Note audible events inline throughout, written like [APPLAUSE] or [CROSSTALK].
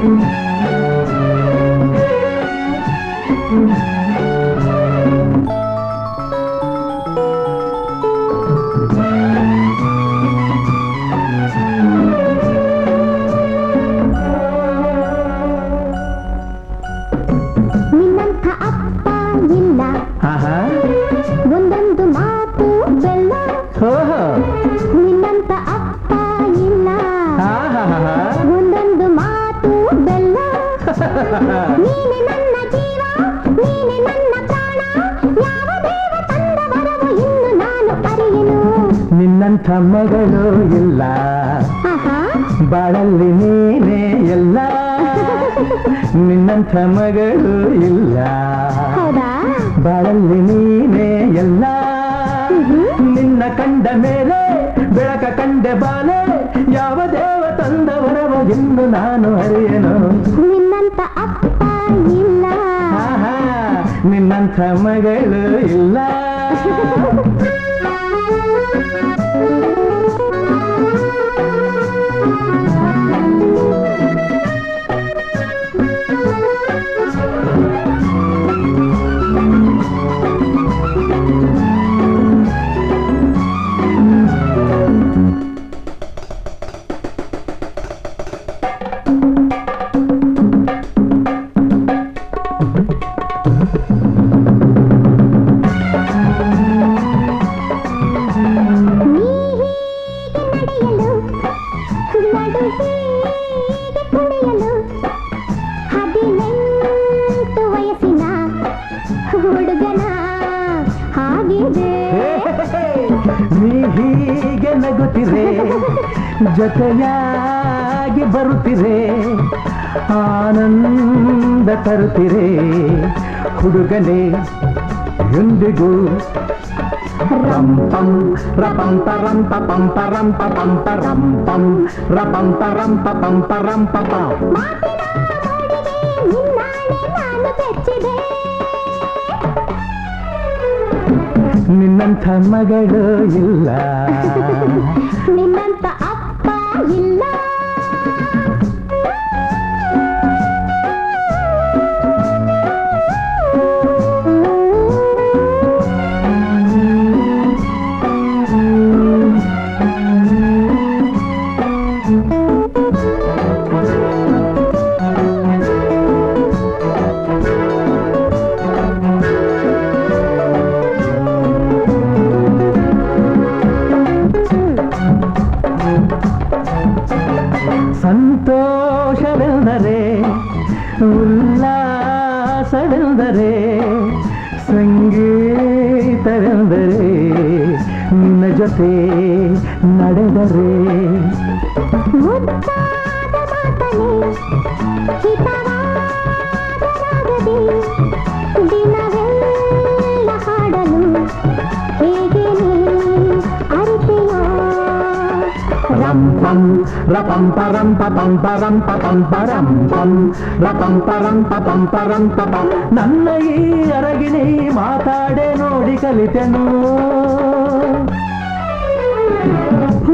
Thank you. ನಿನ್ನಂಥ ಮಗಳು ಇಲ್ಲ. ಬಾಳಲ್ಲಿ ನೀನೇ ಎಲ್ಲ. ನಿನ್ನಂಥ ಮಗಳು ಇಲ್ಲ. ಬಾಳಲ್ಲಿ ನೀನೇ ಎಲ್ಲ. ನಿನ್ನ ಕಂಡ ಮೇಲೆ ಬೆಳಕ ಕಂಡೆ ಬಾಲೆ ಯಾವ ದೇವ ತಂದವರವ ಇನ್ನು ನಾನು ಅರಿಯನು? ನಿನ್ನಂಥ ಮಗಳು ಇಲ್ಲ ನೀ [LAUGHS] ನೀ ಹೀಗೆ ನಗುತ್ತಿರೆ ಜೊತೆಯಾಗಿ ಬರುತ್ತಿರೆ ಆನಂದ ತರುತ್ತಿರೆ ಹುಡುಗನೇ ಎಂದಿಗೂ ರಂಪಂ ರಪಂಪ ರಂಪ ಪಂಪ ರಂಪ ಪಂಪ ರಂಪಂ ರಪಂಪ ರಂಪ ಪಂಪ ರಂಪ ಪಂ. ನಿನ್ನಾಣೆ ನಾನು ಬೆಚ್ಚಿದೆ ನಿನ್ನಂಥ ಮಗಳು ಇಲ್ಲ ನಿನ್ನಂತ ಅಪ್ಪ ಇಲ್ಲ ಸಂತೋಷವೆಂದರೆ ಉಲ್ಲಾಸವೆಂದರೆ ಸಂಗೀತವೆಂದರೆ ನಿನ್ನ ಜೊತೆ ನಡೆದರೆ. ಹಿತವಾದ ರಂಪಂ param papam param papam param pam. Rapam param papam param papam. ನನ್ನ ಈ ಅರಗಿಣಿ ಮಾತಾಡೆ ನೋಡಿ ಕಲಿತೆನು.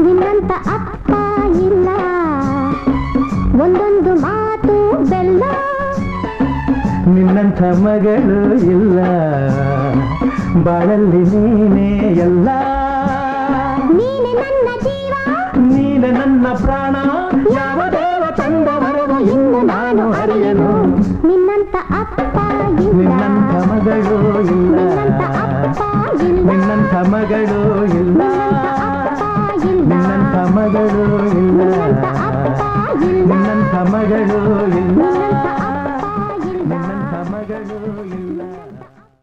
ನಿನ್ನಂತ ಅಪ್ಪ ಇಲ್ಲ. ಒಂದೊಂದು ಮಾತು ಬೆಲ್ಲ. ನಿನ್ನಂಥ ಮಗಳು ಇಲ್ಲ. ಬಾಳಲ್ಲಿ ನೀನೇ ಎಲ್ಲ. ನೀನೆ ನನ್ನ ಜೀವ ನೀನೆ ನನ್ನ ಪ್ರಾಣ ಯಾವ ದೇವ ತಂದ ವರದ ಇನ್ನು ನಾನು ಅರಿಯನು ನಿನ್ನಂತ ಅಪ್ಪ ನಿನ್ನಂತ ಮಗಳು ಇಲ್ಲ ನಿನ್ನಂತ ಮಗಳು ಇಲ್ಲ ನಿನ್ನಂತ ಮಗಳು ಇಲ್ಲ ನಿನ್ನಂತ ಮಗಳು